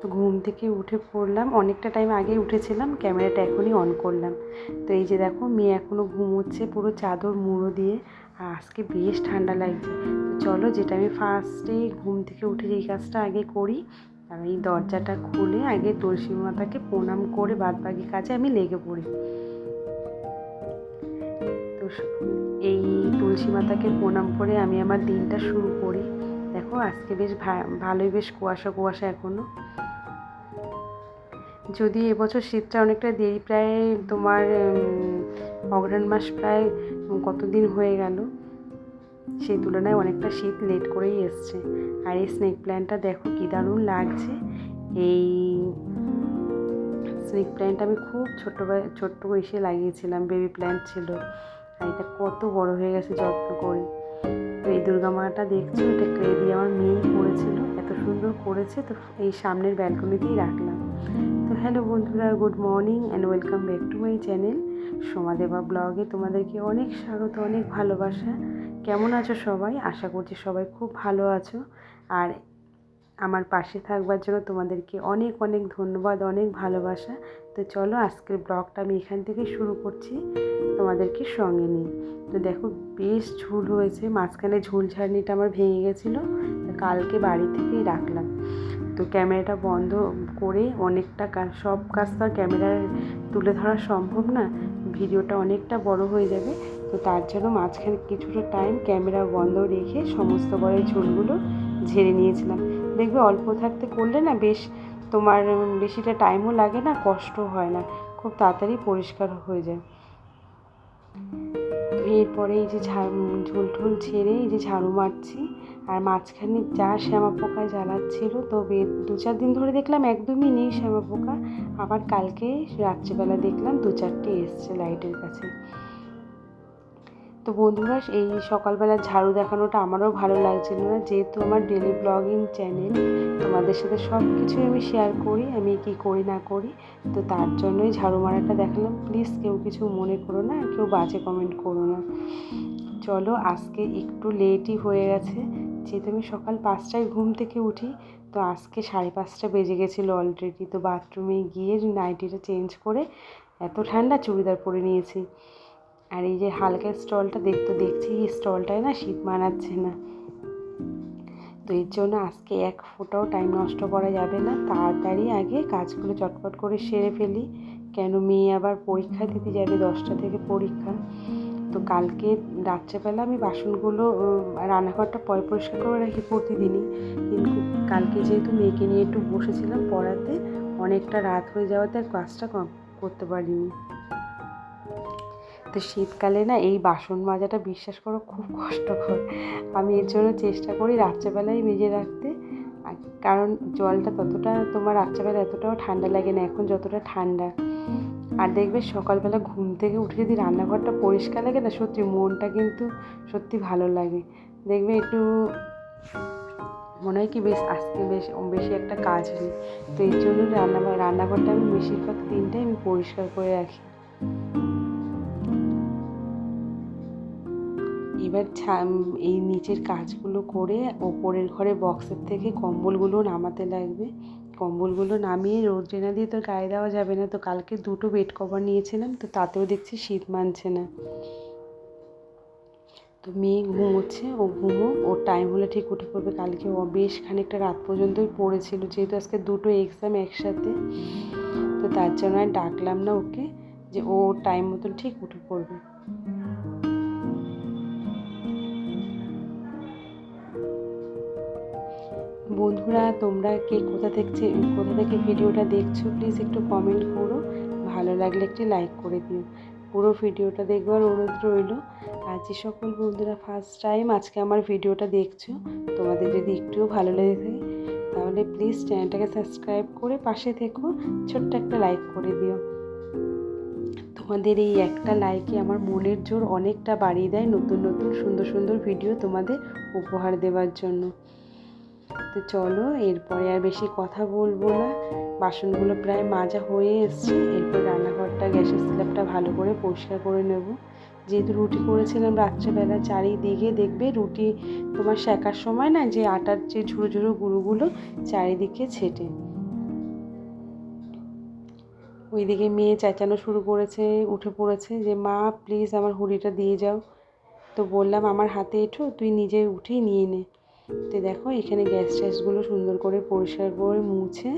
তো ঘুম থেকে উঠে পড়লাম। অনেকটা টাইম আগে উঠেছিলাম ক্যামেরাটা এখনই অন করলাম। তো এই যে দেখো, মেয়ে এখনও ঘুমোচ্ছে পুরো চাদর মুড়ো দিয়ে, আর আজকে বেশ ঠান্ডা লাগছে। তো চলো যেটা আমি ফার্স্টে ঘুম থেকে উঠে যেই কাজটা আগে করি, আমি এই দরজাটা খুলে আগে তুলসী মাতাকে প্রণাম করে বাদ বাকি কাজে আমি লেগে পড়ি। তো এই তুলসী মাতাকে প্রণাম করে আমি আমার দিনটা শুরু করি। দেখো, আজকে বেশ ভালোই বেশ কুয়াশা কুয়াশা এখনও যদি এবছর শীতটা অনেকটা দেরি প্রায় তোমার অগ্রহণ মাস প্রায় কতদিন হয়ে গেল, সেই তুলনায় অনেকটা শীত লেট করেই এসছে। আর এই স্নেক প্ল্যান্টটা দেখো কী দারুণ লাগছে। এই স্নেক প্ল্যান্ট আমি খুব ছোট্ট ছোট্ট বয়সে লাগিয়েছিলাম বেবি প্ল্যান্ট ছিল। আর এটা কত বড় হয়ে গেছে যত্ন করে। দুর্গা মাটা দেখছ এটা ক্লে দিয়ে আমার মেয়েই করেছিল এত সুন্দর করেছে, তো এই সামনের ব্যালকনিতেই রাখলাম। তো হ্যালো বন্ধুরা good morning and welcome back to my channel Somadeba ব্লগে তোমাদেরকে অনেক স্বাগত, অনেক ভালোবাসা। কেমন আছো সবাই? আশা করছি সবাই খুব ভালো আছো। আর আমার পাশে থাকবার জন্য তোমাদেরকে অনেক অনেক ধন্যবাদ, অনেক ভালোবাসা। তো চলো আজকের ব্লগটা আমি এখান থেকে শুরু করছি, তোমাদেরকে সঙ্গে নিই তো দেখো বেশ ঝুল হয়েছে, মাঝখানে ঝুল ঝাড়নিটা আমার ভেঙে গেছিল কালকে বাড়ি থেকেই রাখলাম। তো ক্যামেরাটা বন্ধ করে অনেকটা সব কাজ তো আর ক্যামেরায় তুলে ধরা সম্ভব না, ভিডিওটা অনেকটা বড় হয়ে যাবে, তো তার জন্য মাঝখানে কিছুটা টাইম ক্যামেরা বন্ধ রেখে সমস্ত বয়ের ঝোলগুলো ঝেড়ে নিয়েছিলাম। দেখবে অল্প থাকতে করলে না বেশ তোমার বেশিটা টাইমও লাগে না কষ্ট হয় না, খুব তাড়াতাড়ি পরিষ্কার হয়ে যায়। এরপরে এই যে ঝোল ঠোল ছেড়ে এই যে ঝাড়ু মারছি, আর মাঝখানে যা শ্যামা পোকা জ্বালাচ্ছিল, তো দু চার দিন ধরে দেখলাম একদমই নেই শ্যামা পোকা, আবার কালকে রাত্রিবেলা দেখলাম দু চারটে এসছে লাইটের কাছে। তো বন্ধুরা, এই সকালবেলা ঝাড়ু দেখানোটা আমারও ভালো লাগছিল না। যেহেতু আমার ডেলি ব্লগিং চ্যানেল তোমাদের সাথে সব কিছুই আমি শেয়ার করি, আমি কি করি না করি, তো তার জন্যই ঝাড়ু মারাটা দেখালাম। প্লিজ কেউ কিছু মনে করো না, কেউ বাজে কমেন্ট করো না। চলো, আজকে একটু লেটই হয়ে গেছে। যেহেতু আমি সকাল পাঁচটায় ঘুম থেকে উঠি, তো আজকে সাড়ে পাঁচটা বেজে গেছিল অলরেডি তো বাথরুমে গিয়ে নাইটিটা চেঞ্জ করে এত ঠান্ডা চুড়িদার পরে নিয়েছি। আর এই যে হালকা স্টলটা দেখতে দেখছি এই স্টলটায় না শীত মানাচ্ছে না। তো এর জন্য আজকে এক ফোটাও টাইম নষ্ট করা যাবে না। তাড়াতাড়ি আগে কাজগুলো চটপট করে সেরে ফেলি। কেন মেয়ে আবার পরীক্ষা দিতে যাবে দশটা থেকে পরীক্ষা। তো কালকে রাত্রেবেলা আমি বাসনগুলো রান্নাঘরটা পয় পরিষ্কার করে রাখি প্রতিদিনই। কিন্তু কালকে যেহেতু মেয়েকে নিয়ে একটু বসেছিলাম পড়াতে, অনেকটা রাত হয়ে যাওয়াতে আর কাজটা করতে পারিনি। তো শীতকালে না এই বাসন মাজাটা বিশ্বাস করো খুব কষ্টকর। আমি এর জন্য চেষ্টা করি রাত্রেবেলায় মেজে রাখতে। কারণ জলটা ততটা তোমার রাত্রেবেলা এতটাও ঠান্ডা লাগে না, এখন যতটা ঠান্ডা। আর দেখবে সকালবেলা ঘুম থেকে উঠে যদি রান্নাঘরটা পরিষ্কার লাগে না, সত্যি মনটা কিন্তু সত্যি ভালো লাগে। দেখবে একটু মনে হয় কি বেশ আজকে বেশ বেশি একটা কাজ নেই। তো এই জন্য রান্না রান্নাঘরটা আমি বেশিরভাগ দিনটাই আমি পরিষ্কার করে রাখি। এবার এই নিচের কাজগুলো করে ওপরের ঘরে বক্সের থেকে কম্বলগুলো নামাতে লাগবে। কম্বলগুলো নামিয়ে রোদ্রে না দিয়ে তো গায়ে দেওয়া যাবে না। তো কালকে দুটো বেড কভার নিয়েছিলাম, তো তাতেও দেখছি শীত মানছে না। তো মেয়ে ঘুমোচ্ছে, ও ঘুমো ওর টাইম হলে ঠিক উঠে পড়বে। কালকে ও বেশ খানিকটা রাত পর্যন্তই পড়েছিল, যেহেতু আজকে দুটো এক্সাম একসাথে। তো তার জন্য ডাকলাম না ওকে, যে ও টাইম মতন ঠিক উঠে পড়বে। বন্ধুরা, তোমরা কে কোথা থেকে কোথা থেকে ভিডিওটা দেখছ প্লিজ একটু কমেন্ট করো। ভালো লাগলে একটি লাইক করে দিও। পুরো ভিডিওটা দেখবার অনুরোধ রইল। আর যে সকল বন্ধুরা ফার্স্ট টাইম আজকে আমার ভিডিওটা দেখছ। তোমাদের যদি একটুও ভালো লেগে থাকে, তাহলে প্লিজ চ্যানেলটাকে সাবস্ক্রাইব করে পাশে থেকো, ছোট্ট একটা লাইক করে দিও। তোমাদের এই একটা লাইকে আমার মনের জোর অনেকটা বাড়িয়ে দেয় নতুন নতুন, সুন্দর সুন্দর ভিডিও তোমাদের উপহার দেওয়ার জন্য। তো চলো, এরপরে আর বেশি কথা বলব না। বাসনগুলো প্রায় মাজা হয়ে এসছে। এরপর রান্নাঘরটা, গ্যাসের স্ল্যাবটা ভালো করে পরিষ্কার করে নেব। যেহেতু রুটি করেছিলাম রাত্রেবেলা, চারিদিকে দেখবে রুটি তোমার শেখার সময় না, যে আটার যে ঝুড়ো ঝুড়ো গুঁড়োগুলো চারিদিকে ছেটে। ওইদিকে মেয়ে চেঁচানো শুরু করেছে, উঠে পড়েছে যে, মা প্লিজ আমার হুড়িটা দিয়ে যাও। তো বললাম, আমার হাতে এঠো, তুই নিজে উঠেই নিয়ে নে। তো দেখো, এখানে গ্যাস ট্যাসগুলো সুন্দর করে পরিষ্কার করে মুছে।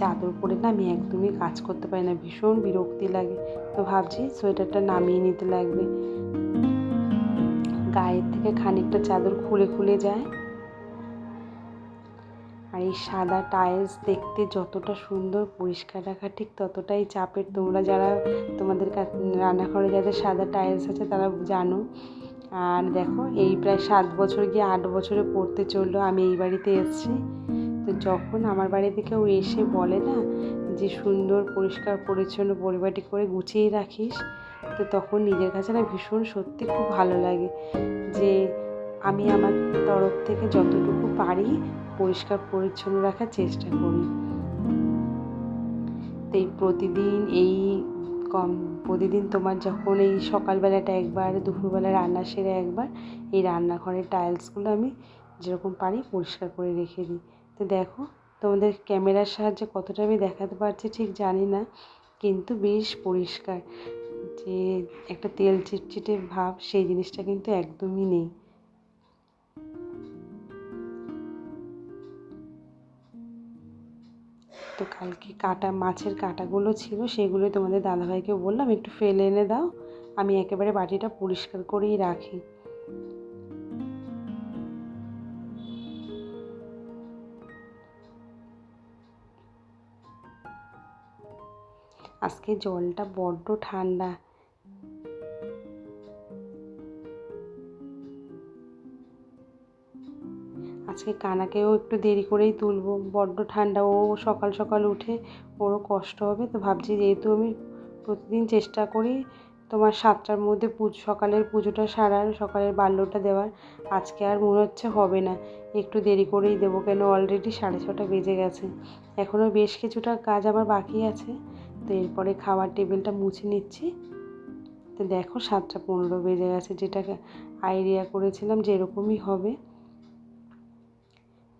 চাদর পরে না আমি একদমই কাজ করতে পারি না, ভীষণ বিরক্তি লাগে। তো ভাবছি সোয়েটারটা নামিয়ে নিতে লাগবে। গায়ের থেকে খানিকটা চাদর খুলে খুলে যায়। আর এই সাদা টাইলস দেখতে যতটা সুন্দর, পরিষ্কার রাখা ঠিক ততটাই চাপের। তোমরা যারা তোমাদের রান্নাঘরে যাদের সাদা টাইলস আছে তারা জানো। আর দেখো, এই প্রায় সাত বছর গিয়ে আট বছরে পড়তে চলল, আমি এই বাড়িতে এসেছি। তো যখন আমার বাড়িতে কেউ এসে বলে না যে সুন্দর, পরিষ্কার, পরিচ্ছন্ন পরিবারটি করে গুছিয়ে রাখিস, তো তখন নিজের কাছে না ভীষণ সত্যি খুব ভালো লাগে যে আমি আমার তরফ থেকে যতটুকু পারি পরিষ্কার, পরিচ্ছন্ন রাখার চেষ্টা করি। তো এই প্রতিদিন এই কম, প্রতিদিন তোমার যখন এই সকালবেলাটা একবার, দুপুরবেলা রান্না সেরে একবার, এই রান্নাঘরের টাইলসগুলো আমি যেরকম পারি পরিষ্কার করে রেখে দিই। তো দেখো, তোমাদের ক্যামেরার সাহায্যে কতটা আমি দেখাতে পারছি ঠিক জানি না, কিন্তু বেশ পরিষ্কার। যে একটা তেল চিটচিটে ভাব, সেই জিনিসটা কিন্তু একদমই নেই। তো কালকে কাটা, মাছের কাটাগুলো ছিল, সেগুলোই তোমাদের দাদাভাইকে বললাম, একটু ফেলে এনে দাও। আমি একেবারে বাটিটা পরিষ্কার করেই রাখি। আজকে জলটা বড্ড ঠান্ডা। কানাকেও একটু দেরি করেই তুলবো। বড্ড ঠান্ডা, ও সকাল সকাল উঠে ওরও কষ্ট হবে। তো ভাবছি যেহেতু আমি প্রতিদিন চেষ্টা করি তোমার সাতটার মধ্যে পুজো, সকালের পুজোটা সারার, সকালের বাল্যটা দেওয়ার, আজকে আর মনে হচ্ছে হবে না। একটু দেরি করেই দেবো কেন? অলরেডি সাড়ে ছটা বেজে গেছে। এখনও বেশ কিছুটা কাজ আমার বাকি আছে। তো এরপরে খাওয়ার টেবিলটা মুছে নিচ্ছি। তো দেখো সাতটা পনেরো বেজে গেছে। যেটাকে আইডিয়া করেছিলাম যে এরকমই হবে।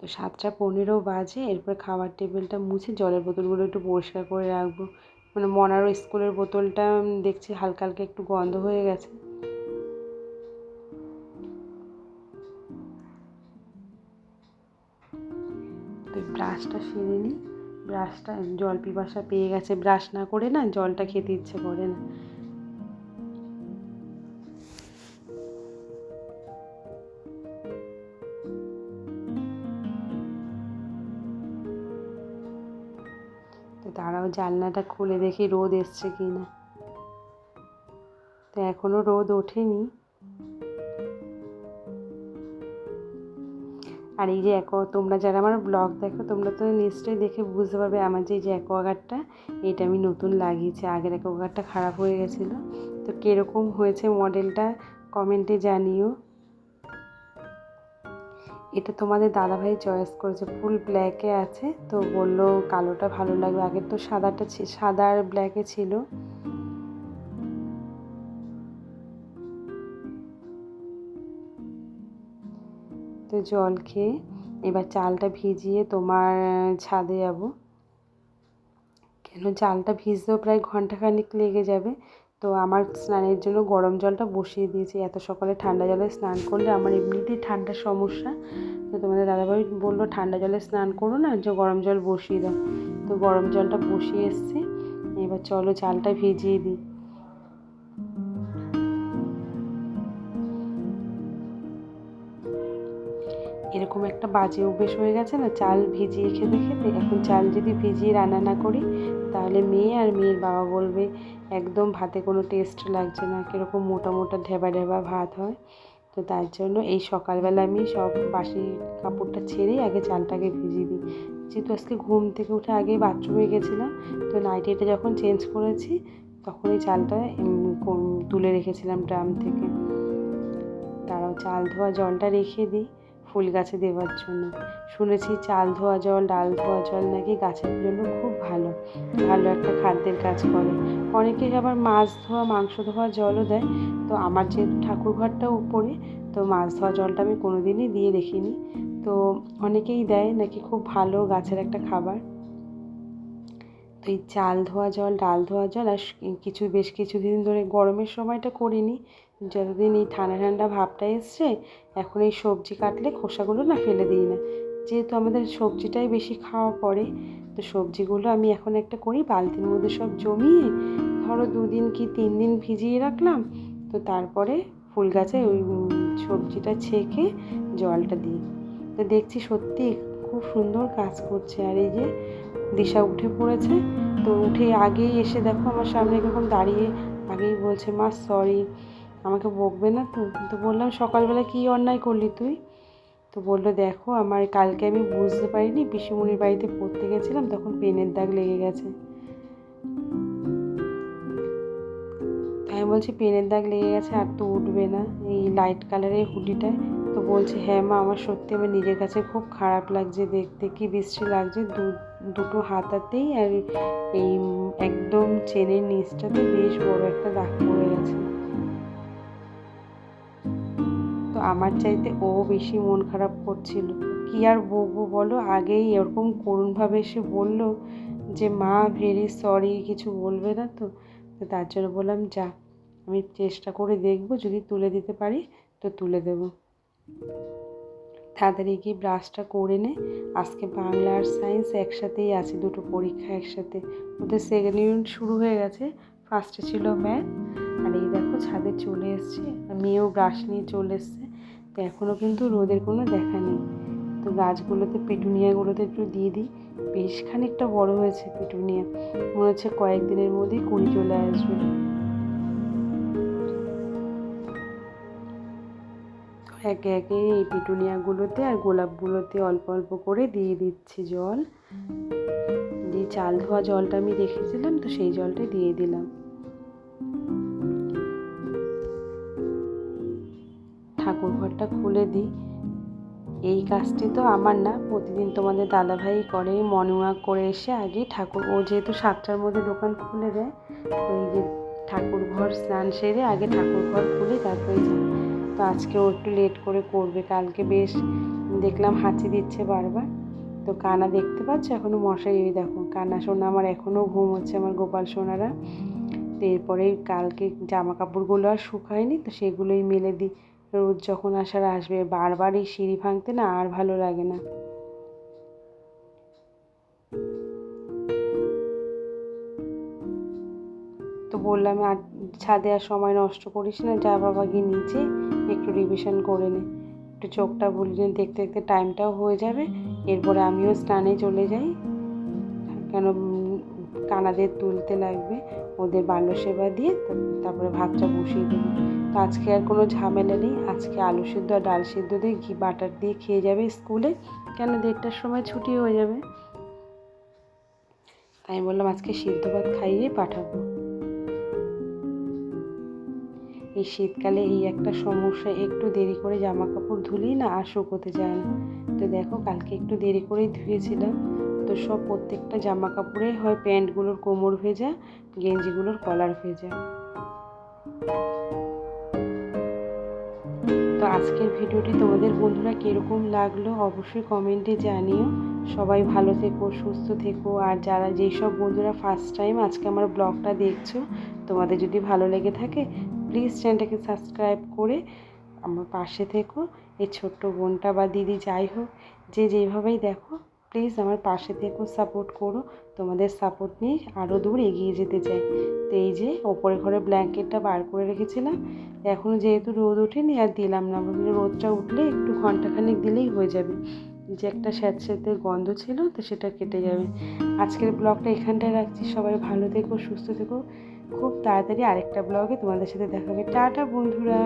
তো সাতটা পনেরো বাজে, এরপর খাবার টেবিলটা মুছে জলের বোতলগুলো একটু পরিষ্কার করে রাখব। মানে মনারও স্কুলের বোতলটা দেখছি হালকা হালকা একটু গন্ধ হয়ে গেছে। তো ব্রাশটা সেরে নিই। ব্রাশটা জল পিপাসা পেয়ে গেছে। ব্রাশ না করে না, জলটা খেতে ইচ্ছে করে না। তারাও জানলাটা খুলে দেখি রোদ এসছে কি না তো এখনও রোদ ওঠেনি। আর এই যে অ্যাকোয়া তোমরা যারা আমার ব্লগ দেখো, তোমরা তো নিশ্চয়ই দেখে বুঝতে পারবে আমার যে এই যে অ্যাকোয়াগার্ডটা এটা আমি নতুন লাগিয়েছি। আগের অ্যাকোয়াগার্ডটা খারাপ হয়ে গেছিল। তো কীরকম হয়েছে মডেলটা, কমেন্টে জানিও। এটা তোমাদের দাদাভাই চয়েস করেছে। ফুল ব্ল্যাকে আছে। তো বলল কালোটা ভালো লাগবে। আগের তো সাদাটা সাদা আর ব্ল্যাকে ছিল। তো জল খেয়ে এবার চালটা ভিজিয়ে তোমার ছাদে যাব। কেন? চালটা ভিজতেও প্রায় ঘন্টাখানিক লেগে যাবে। তো আমার স্নানের জন্য গরম জলটা বসিয়ে দিয়েছি। এত সকালে ঠান্ডা জলে স্নান করলে আমার এমনিতেই ঠান্ডার সমস্যা। তো তোমাদের দাদাভাই বলল, ঠান্ডা জলে স্নান করো না, যে গরম জল বসিয়ে দাও। তো গরম জলটা বসিয়ে এসছি। এবার চলো চালটা ভিজিয়ে দিই। এরকম একটা বাজে অভ্যেস হয়ে গেছে না, চাল ভিজিয়ে খেতে খেতে। এখন চাল যদি ভিজিয়ে রান্না না করি, তাহলে মেয়ে আর মেয়ের বাবা বলবে একদম ভাতে কোনো টেস্ট লাগছে না, কীরকম মোটা মোটা ঢেবা ঢেবা ভাত হয়। তো তার জন্য এই সকালবেলা আমি সব বাসি কাপড়টা ছেড়েই আগে চালটাকে ভিজিয়ে দিই। যেহেতু আজকে ঘুম থেকে উঠে আগে বাথরুমে গেছিলাম, তো নাইটিটা যখন চেঞ্জ করেছি, তখন এই চালটা তুলে রেখেছিলাম ড্রাম থেকে। তারাও চাল ধোয়া জলটা রেখে দিই। ফুল গাছে দেওয়ার জন্য। শুনেছি চাল ধোয়া জল, ডাল ধোয়া জল নাকি গাছের জন্য খুব ভালো। ভালো একটা খাদ্যের কাজ করে। অনেকে আবার মাছ ধোয়া, মাংস ধোয়া জলও দেয়। তো আমার যেহেতু ঠাকুর ঘরটা উপরে, তো মাছ ধোয়া জলটা আমি কোনো দিনই দিয়ে দেখিনি। তো অনেকেই দেয় নাকি খুব ভালো গাছের একটা খাবার। তো এই চাল ধোয়া জল, ডাল ধোয়া জল আর কিছু, বেশ কিছুদিন ধরে গরমের সময়টা করিনি। যতদিন এই ঠান্ডা ঠান্ডা ভাবটা এসছে, এখন এই সবজি কাটলে খোসাগুলো না ফেলে দিই না। যেহেতু আমাদের সবজিটাই বেশি খাওয়া পড়ে, তো সবজিগুলো আমি এখন একটা করি, বালতির মধ্যে সব জমিয়ে ধরো দুদিন কি তিন দিন ভিজিয়ে রাখলাম, তো তারপরে ফুল গাছে ওই সবজিটা ছেঁকে জলটা দিই। তো দেখছি সত্যি খুব সুন্দর কাজ করছে, আর এই যে দিশা উঠে পড়েছে, তো উঠে আগেই এসে দেখো আমার সামনে এরকম দাঁড়িয়ে আগেই বলছে, মা সরি আমাকে বকবে না তো? তো বললাম, সকালবেলা কী অন্যায় করলি তুই? তো বলল, দেখো, আমার কালকে আমি বুঝতে পারিনি, পিসিমণির বাড়িতে পড়তে গেছিলাম, তখন পেনের দাগ লেগে গেছে। আমি বলছি, পেনের দাগ লেগে গেছে, আর তো উঠবে না। এই লাইট কালারের হুডিটায় তো বলছে হ্যাঁ মা, আমার সত্যি আমার নিজের কাছে খুব খারাপ লাগছে দেখতে, কি বিশ্রী লাগছে। দুটো হাতাতেই আর এই একদম চেনের নিচটাতে বেশ বড় একটা দাগ পড়ে গেছে। আমার চাইতে ও বেশি মন খারাপ করছিল। কি আর বকবো বলো? আগেই এরকম করুণভাবে এসে বলল যে, মা ভেরি সরি কিছু বলবে না তো? তার জন্য বললাম, যা, আমি চেষ্টা করে দেখব, যদি তুলে দিতে পারি, তো তুলে দেব। তাড়াতাড়ি গিয়ে ব্রাশটা করে নে। আজকে বাংলা আর সায়েন্স একসাথেই আছে, দুটো পরীক্ষা একসাথে। ওদের সেকেন্ড ইউনিট শুরু হয়ে গেছে। ফার্স্টে ছিল ম্যাথ আর এই দেখো ছাদে চলে এসছে। মেয়েও ব্রাশ নিয়ে চলে এসছে। তো এখনও কিন্তু রোদের কোনো দেখা নেই। তো গাছগুলোতে পেটুনিয়াগুলোতে একটু দিয়ে দিই। বেশ খানিকটা বড় হয়েছে পেটুনিয়া। মনে হচ্ছে কয়েকদিনের মধ্যেই কুড়ি চলে আসবে। একে একে এই পিটুনিয়াগুলোতে আর গোলাপগুলোতে অল্প অল্প করে দিয়ে দিচ্ছি জল। দিয়ে চাল ধোয়া জলটা আমি রেখেছিলাম, তো সেই জলটা দিয়ে দিলাম। ঠাকুর ঘরটা খুলে দিই। এই কাজটি তো আমার না, প্রতিদিন তোমাদের দাদাভাই করে মর্নিং করে এসে আগে ঠাকুর, ও যেহেতু সাতটার মধ্যে দোকান খুলে দেয়, তো এই যে ঠাকুর ঘর স্নান সেরে আগে ঠাকুর ঘর খুলে তারপরে যায় তো আজকে ও একটু লেট করে করবে, কালকে বেশ দেখলাম হাঁচি দিচ্ছে বারবার। তো কানা দেখতে পাচ্ছ? এখনও মশাই ওই দেখো, কানা সোনা আমার এখনও ঘুম হচ্ছে আমার গোপাল সোনারা। তো এরপরে কালকে জামা কাপড়গুলো আর শুকায়নি, তো সেগুলোই মেলে দিই। রোদ যখন আসার আসবে বারবার এই সিঁড়ি ভাঙতে না আর ভালো লাগে না। তো বললাম, আর ছাদে আর সময় নষ্ট করিস না, যা বাবা গিয়ে নিচে একটু রিভিশন করে নে। একটু চোখটা বুলিয়ে দেখতে দেখতে টাইমটাও হয়ে যাবে, এরপরে আমিও স্নানে চলে যাই। কেন কানাদের তুলতে লাগবে। ওদের বাল্য সেবা দিয়ে তারপরে ভাতটা বসিয়ে দেবো। তো আজকে আর কোনো ঝামেলা নেই। আজকে আলু সিদ্ধ আর ডাল সিদ্ধ দিয়ে ঘি, বাটার দিয়ে খেয়ে যাবে স্কুলে। কেন দেড়টার সময় ছুটি হয়ে যাবে। তাই বললাম আজকে সিদ্ধ ভাত খাইয়ে পাঠাবো। এই শীতকালে এই একটা সমস্যা, একটু দেরি করে জামা কাপড় ধুলেই না আর শুকোতে যায় না। তো দেখো, কালকে একটু দেরি করেই ধুয়েছিলাম। তো সব প্রত্যেকটা জামা কাপড়ে হয় প্যান্টগুলোর কোমর ভেজা, গেঞ্জিগুলোর কলার ভেজা। তো আজকের ভিডিওটি তোমাদের বন্ধুরা কীরকম লাগল অবশ্যই কমেন্টে জানিও। সবাই ভালো থেকো, সুস্থ থেকো। আর যারা যেই সব বন্ধুরা ফার্স্ট টাইম আজকে আমার ব্লগটা দেখছ, তোমাদের যদি ভালো লেগে থাকে প্লিজ চ্যানেলটাকে সাবস্ক্রাইব করে আমার পাশে থেকো। এই ছোট্ট বোনটা বা দিদি যাই হোক, যে যেভাবেই দেখো প্লিজ আমার পাশে থেকো সাপোর্ট করো। তোমাদের সাপোর্ট নিয়ে আরও দূর এগিয়ে যেতে চাই। তো এই যে ওপরে ঘরে ব্ল্যাঙ্কেটটা বার করে রেখেছিলাম এখনও যেহেতু রোদ ওঠেনি আর দিলাম না রোদটা উঠলে একটু ঘন্টাখানেক দিলেই হয়ে যাবে। যে একটা স্যাঁতস্যাঁতে গন্ধ ছিল তো সেটা কেটে যাবে। আজকের ব্লগটা এখানটায় রাখছি। সবাই ভালো থেকো, সুস্থ থেকো। খুব তাড়াতাড়ি আরেকটা ব্লগে তোমাদের সাথে দেখা হবে। টাটা, বন্ধুরা।